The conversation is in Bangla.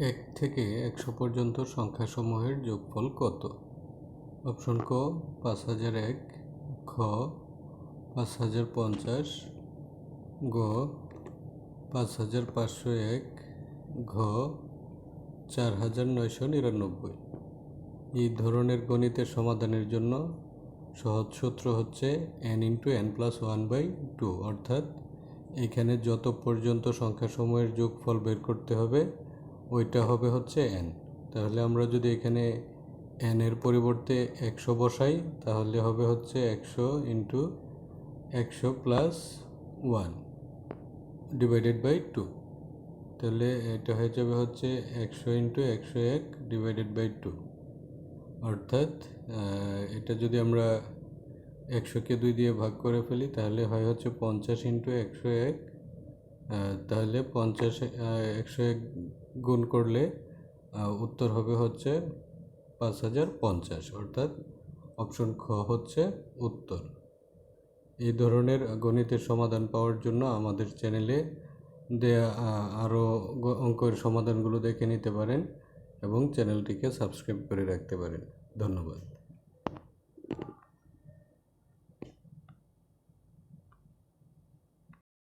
এক থেকে একশো পর্যন্ত সংখ্যাসমূহের যোগফল কত? অপশন ক, পাঁচ হাজার এক, খ, পাঁচ হাজার পঞ্চাশ, গ, পাঁচ হাজার পাঁচশো এক, ঘ, চার হাজার নয়শো নিরানব্বই। এই ধরনের গণিতের সমাধানের জন্য সহজ সূত্র হচ্ছে N into N plus one by two অর্থাৎ এখানে যত পর্যন্ত সংখ্যাসমূহের যোগফল বের করতে হবে ওইটা হবে হচ্ছে এন তাহলে আমরা যদি এখানে এন এর পরিবর্তে একশো বসাই, তাহলে হবে হচ্ছে একশো ইন্টু একশো plus one divided by two তাহলে এটা হয়ে যাবে হচ্ছে একশো ইন্টু একশো এক ডিভাইডেড বাই টু অর্থাৎ এটা যদি আমরা একশোকে দুই দিয়ে ভাগ করে ফেলি, তাহলে হয় হচ্ছে পঞ্চাশ ইন্টু একশো এক তাহলে পঞ্চাশ একশো এক গুণ করলে উত্তর হবে হচ্ছে পাঁচ হাজার পঞ্চাশ, অর্থাৎ অপশন খ হচ্ছে উত্তর। এই ধরনের গণিতের সমাধান পাওয়ার জন্য আমাদের চ্যানেলে দেয়া আরও অঙ্কের সমাধানগুলো দেখে নিতে পারেন এবং চ্যানেলটিকে সাবস্ক্রাইব করে রাখতে পারেন। ধন্যবাদ।